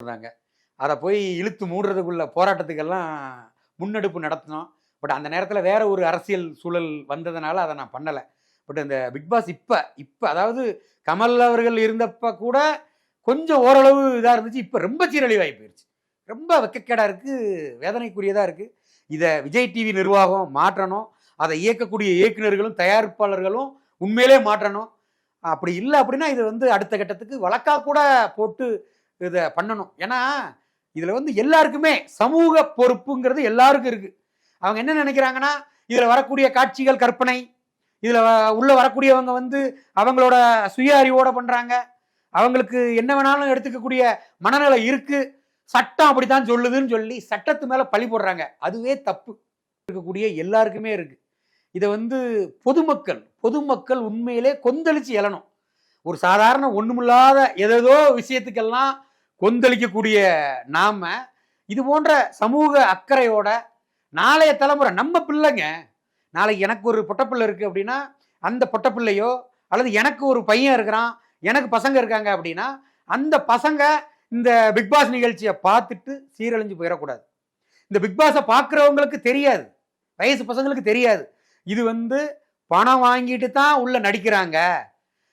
இருந்தாங்க அதை போய் இழுத்து மூடுறதுக்குள்ள போராட்டத்துக்கெல்லாம் முன்னெடுப்பு நடத்தினோம். பட் அந்த நேரத்தில் வேற ஒரு அரசியல் சூழல் வந்ததுனால அதை நான் பண்ணலை. பட் இந்த பிக் பாஸ் இப்போ இப்போ அதாவது கமல் அவர்கள் இருந்தப்போ கூட கொஞ்சம் ஓரளவு இதாக இருந்துச்சு. இப்போ ரொம்ப சீரழிவாகி போயிடுச்சு ரொம்ப வெக்கக்கேடாக இருக்குது வேதனைக்குரியதாக இருக்குது இதை விஜய் டிவி நிர்வாகம் மாற்றணும். அதை இயக்கக்கூடிய இயக்குனர்களும் தயாரிப்பாளர்களும் உண்மையிலே மாற்றணும். அப்படி இல்லை அப்படின்னா இது வந்து அடுத்த கட்டத்துக்கு வழக்காக கூட போட்டு இதை பண்ணணும். ஏன்னா இதில் வந்து எல்லாருக்குமே சமூக பொறுப்புங்கிறது எல்லாருக்கும் இருக்குது அவங்க என்ன நினைக்கிறாங்கன்னா இதில் வரக்கூடிய காட்சிகள் கற்பனை இதில் உள்ள வரக்கூடியவங்க வந்து அவங்களோட சுய அறிவோட பண்ணுறாங்க அவங்களுக்கு என்ன வேணாலும் எடுத்துக்கக்கூடிய மனநிலை இருக்குது சட்டம் அப்படித்தான் சொல்லுதுன்னு சொல்லி சட்டத்து மேலே பழி போடுறாங்க. அதுவே தப்பு. இருக்கக்கூடிய எல்லாருக்குமே இருக்குது இதை வந்து பொதுமக்கள் பொதுமக்கள் உண்மையிலே கொந்தளிச்சு எழணும். ஒரு சாதாரண ஒண்ணுமில்லாத ஏதேதோ விஷயத்துக்கெல்லாம் கொந்தளிக்கக்கூடிய நாம இது போன்ற சமூக அக்கறையோட நாளைய தலைமுறை நம்ம பிள்ளைங்க நாளைக்கு எனக்கு ஒரு பொட்டப்பிள்ளை இருக்கு அப்படின்னா அந்த பொட்டப்பிள்ளையோ அல்லது எனக்கு ஒரு பையன் இருக்கிறான் எனக்கு பசங்க இருக்காங்க அப்படின்னா அந்த பசங்க இந்த பிக்பாஸ் நிகழ்ச்சியை பார்த்துட்டு சீரழிஞ்சு போயிடக்கூடாது. இந்த பிக்பாஸை பார்க்குறவங்களுக்கு தெரியாது. வயசு பசங்களுக்கு தெரியாது. இது வந்து பணம் வாங்கிட்டு தான் உள்ள நடிக்கிறாங்க.